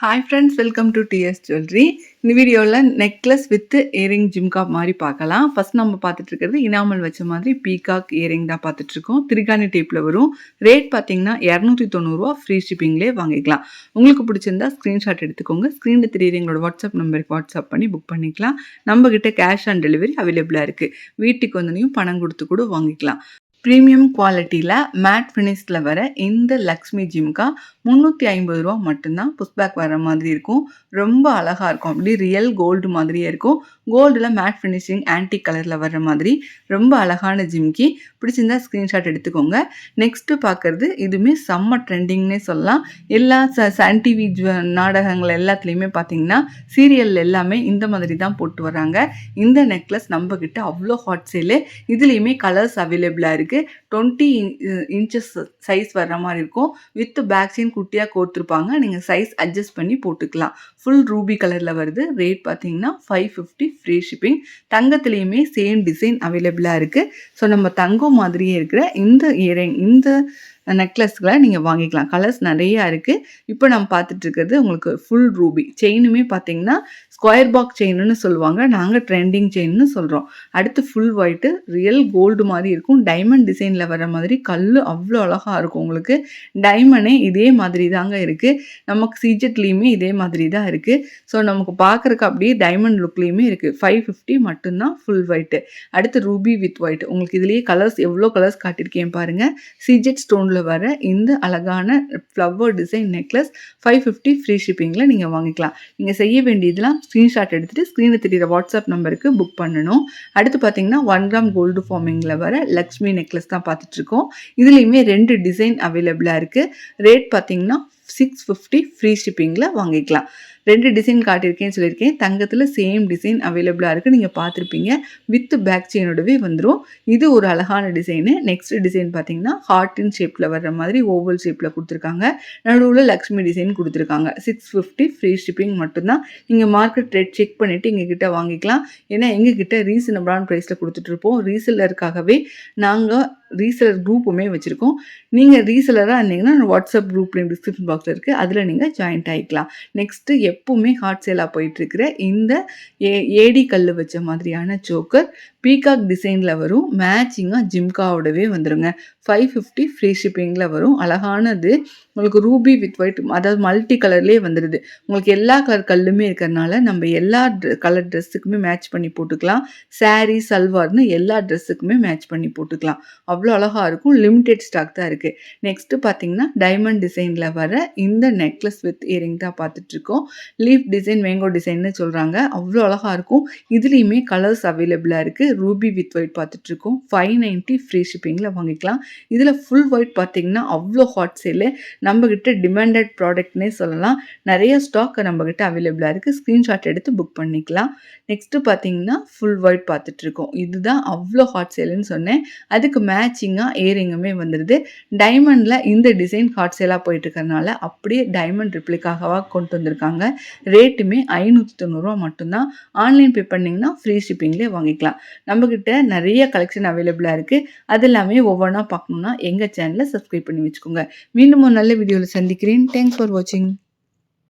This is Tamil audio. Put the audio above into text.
Hi friends welcome to TS jewellery இந்த வீடியோவில் நெக்லஸ் வித் இயரிங் ஜிம்காப் மாதிரி பார்க்கலாம். ஃபஸ்ட் நம்ம பார்த்துட்ருக்கிறது இனாமல் வச்ச மாதிரி பீகாக் இயரிங் தான் பார்த்துட்ருக்கோம் திருகாணி டேப்பில் வரும். ரேட் பார்த்தீங்கன்னா இரநூத்தி தொண்ணூறுரூவா ஃப்ரீ ஷிப்பிங்லேயே வாங்கிக்கலாம். உங்களுக்கு பிடிச்சிருந்தா ஸ்க்ரீன்ஷாட் எடுத்துக்கோங்க. ஸ்க்ரீனில் தெரியுற எங்களோட வாட்ஸ்அப் நம்பருக்கு வாட்ஸ்அப் பண்ணி புக் பண்ணிக்கலாம். நம்மக்கிட்ட கேஷ் ஆன் டெலிவரி அவைலபிளாக இருக்குது வீட்டுக்கு வந்தனையும் பணம் கொடுத்து கூட வாங்கிக்கலாம். ப்ரீமியம் குவாலிட்டியில் மேட் ஃபினிஷில் வர இந்த லக்ஷ்மி ஜிம்கா முந்நூற்றி ஐம்பது ரூபா மட்டும்தான் புஷ்பேக் வர மாதிரி இருக்கும். ரொம்ப அழகாக இருக்கும். அப்படி ரியல் கோல்டு மாதிரியே இருக்கும். கோல்டில் மேட் ஃபினிஷிங் ஆன்டி கலரில் வர்ற மாதிரி ரொம்ப அழகான ஜிம்கி. பிடிச்சிருந்தா ஸ்க்ரீன்ஷாட் எடுத்துக்கோங்க. நெக்ஸ்ட்டு பார்க்குறது இதுவுமே செம்ம ட்ரெண்டிங்னே சொல்லலாம். எல்லா ச சன் டிவி நாடகங்கள் எல்லாத்துலேயுமே பார்த்தீங்கன்னா சீரியல் எல்லாமே இந்த மாதிரி தான் போட்டு வராங்க இந்த நெக்லஸ் நம்மக்கிட்ட அவ்வளோ ஹாட் சேலு இதுலேயுமே கலர்ஸ் அவைலபிளாக இருக்குது டுவெண்ட்டி இன்ச்சஸ் சைஸ் வர்ற மாதிரி இருக்கும். வித் பேக் சைன் குட்டியாக கோர்த்துருப்பாங்க. நீங்கள் சைஸ் அட்ஜஸ்ட் பண்ணி போட்டுக்கலாம். ஃபுல் ரூபி கலரில் வருது. ரேட் பார்த்தீங்கன்னா ஃபைவ் ஃபிஃப்டி ஃப்ரீ ஷிப்பிங் தங்கத்துலேயுமே சேம் டிசைன் அவைலபிளாக இருக்குது ஸோ நம்ம தங்கம் மாதிரியே இருக்கிற இந்த இயரிங் இந்த நெக்லஸ்களை நீங்கள் வாங்கிக்கலாம். கலர்ஸ் நிறையா இருக்குது இப்போ நம்ம பார்த்துட்டு இருக்கிறது உங்களுக்கு ஃபுல் ரூபி செயினுமே பார்த்தீங்கன்னா ஸ்கொயர் பாக் செயின்னு சொல்லுவாங்க. நாங்கள் ட்ரெண்டிங் செயின்னு சொல்கிறோம் அடுத்து ஃபுல் ஒயிட்டு ரியல் கோல்டு மாதிரி இருக்கும். டைமண்ட் டிசைனில் வர மாதிரி கல் அவ்வளோ அழகாக இருக்கும் உங்களுக்கு. டைமண்டே இதே மாதிரி தாங்க இருக்குது நமக்கு சிஜெட்லேயுமே இதே மாதிரி தான் இருக்குது ஸோ நமக்கு பார்க்குறக்கு அப்படியே டைமண்ட் லுக்லேயுமே இருக்குது ஃபைவ் ஃபிஃப்டி மட்டும்தான் ஃபுல் ஒயிட்டு அடுத்து ரூபி வித் ஒயிட் உங்களுக்கு இதுலேயே கலர்ஸ் எவ்வளோ கலர்ஸ் காட்டியிருக்கேன் பாருங்கள் சீஜெட் ஸ்டோனில் ஷேப்பில் வர இந்த அழகான flower design necklace five fifty free ஷிப்பிங்கில் நீங்கள் வாங்கிக்கலாம். நீங்கள் செய்ய வேண்டியதெல்லாம் ஸ்க்ரீன்ஷாட் எடுத்துகிட்டு ஸ்க்ரீனில் தெரியுற வாட்ஸ்அப் நம்பருக்கு புக் பண்ணணும். அடுத்து பார்த்தீங்கன்னா ஒன் கிராம் கோல்டு ஃபார்மிங்கில் வர லக்ஷ்மி நெக்லஸ் தான் பார்த்துட்ருக்கோம் இதுலேயுமே ரெண்டு டிசைன் அவைலபிளாக இருக்குது ரேட் பார்த்தீங்கன்னா சிக்ஸ் ஃபிஃப்டி ஃப்ரீ ஷிப்பிங்கில் வாங்கிக்கலாம். ரெண்டு டிசைன் காட்டியிருக்கேன்னு சொல்லியிருக்கேன். தங்கத்தில் சேம் டிசைன் அவைலபிளாக இருக்குது நீங்கள் பார்த்துருப்பீங்க. வித் பேக் செயினோடவே வந்துடும் இது ஒரு அழகான டிசைனு நெக்ஸ்ட் டிசைன் பார்த்தீங்கன்னா ஹார்ட்டின் ஷேப்பில் வர்ற மாதிரி ஓவல் ஷேப்பில் கொடுத்துருக்காங்க. நடுவில் லக்ஷ்மி டிசைன் கொடுத்துருக்காங்க. சிக்ஸ் ஃபிஃப்டி ஃப்ரீ ஷிப்பிங் மட்டும்தான். நீங்கள் மார்க்கெட் ரேட் செக் பண்ணிவிட்டு எங்ககிட்ட வாங்கிக்கலாம். ஏன்னா எங்ககிட்ட ரீசனபிளான ப்ரைஸில் கொடுத்துட்ருப்போம் ரீசெல்லருக்காகவே நாங்கள் ரீசெலர் குரூப்புமே வச்சுருக்கோம். நீங்கள் ரீசெலராக இருந்தீங்கன்னா வாட்ஸ்அப் குரூப் டிஸ்கிரிப்ஷன் பாக்ஸில் இருக்குது அதில் நீங்கள் ஜாயின்ட் ஆகிக்கலாம் நெக்ஸ்ட்டு எப்போவுமே ஹாட் சேலாக போயிட்டுருக்கிற இந்த ஏ ஏடி கல் வச்ச மாதிரியான சோக்கர் பீகாக் டிசைனில் வரும். மேட்சிங்காக ஜிம்காவோடவே வந்துடுங்க ஃபைவ் ஃபிஃப்டி ஃப்ரீ ஷிப்பிங்கில் வரும். அழகானது. உங்களுக்கு ரூபி வித் ஒயிட் அதாவது மல்டி கலர்லேயே வந்துடுது உங்களுக்கு எல்லா கலர் கல்லுமே இருக்கிறனால நம்ம எல்லா கலர் ட்ரெஸ்ஸுக்குமே மேட்ச் பண்ணி போட்டுக்கலாம். சாரீ சல்வார்னு எல்லா ட்ரெஸ்ஸுக்குமே மேட்ச் பண்ணி போட்டுக்கலாம். அவ்வளோ அழகாக இருக்கும். லிமிடெட் ஸ்டாக் தான் இருக்குது நெக்ஸ்ட்டு பார்த்தீங்கன்னா டைமண்ட் டிசைனில் வர இந்த நெக்லஸ் வித் இயரிங் தான் பார்த்துட்ருக்கோம் லீஃப் டிசைன் மேங்கோ டிசைன்னு சொல்கிறாங்க அவ்வளோ அழகாக இருக்கும். இதுலேயுமே கலர்ஸ் அவைலபிளாக இருக்குது ரூபி வித் ஒயிட் பார்த்துட்ருக்கோம் ஃபைவ் நைன்ட்டி ஃப்ரீ ஷிப்பிங்கில் வாங்கிக்கலாம். இதில் ஃபுல் ஒயிட் பார்த்தீங்கன்னா அவ்வளோ ஹாட் சேலு நம்மக்கிட்ட டிமாண்டட் ப்ராடக்ட்னே சொல்லலாம். நிறைய ஸ்டாக் நம்மக்கிட்ட அவைலபிளாக இருக்குது ஸ்க்ரீன்ஷாட் எடுத்து புக் பண்ணிக்கலாம். நெக்ஸ்ட்டு பார்த்தீங்கன்னா ஃபுல் ஒயிட் பார்த்துட்ருக்கோம் இதுதான் அவ்வளோ ஹாட் சேலுன்னு சொன்னேன். அதுக்கு மேட்சிங்காக ஏரிங்குமே வந்துடுது டைமண்டில் இந்த டிசைன் ஹாட் சேலாக போயிட்டுருக்கறனால அப்படியே டைமண்ட் ரிப்ளிக்காகவாக கொண்டு வந்திருக்காங்க. ரேட்டுமே ஐநூற்றி தொண்ணூறுரூவா மட்டும்தான். ஆன்லைன் பே பண்ணிங்கன்னா ஃப்ரீ ஷிப்பிங்லேயே வாங்கிக்கலாம். நம்மக்கிட்ட நிறைய கலெக்ஷன் அவைலபிளாக இருக்குது அது எல்லாமே ஒவ்வொன்றா பார்க்கணுன்னா எங்கள் சேனலை சப்ஸ்கிரைப் பண்ணி வச்சுக்கோங்க. மீண்டும் ஒரு நல்ல வீடியோவில் சந்திக்கிறேன். தேங்க்ஸ் ஃபார் வாட்சிங்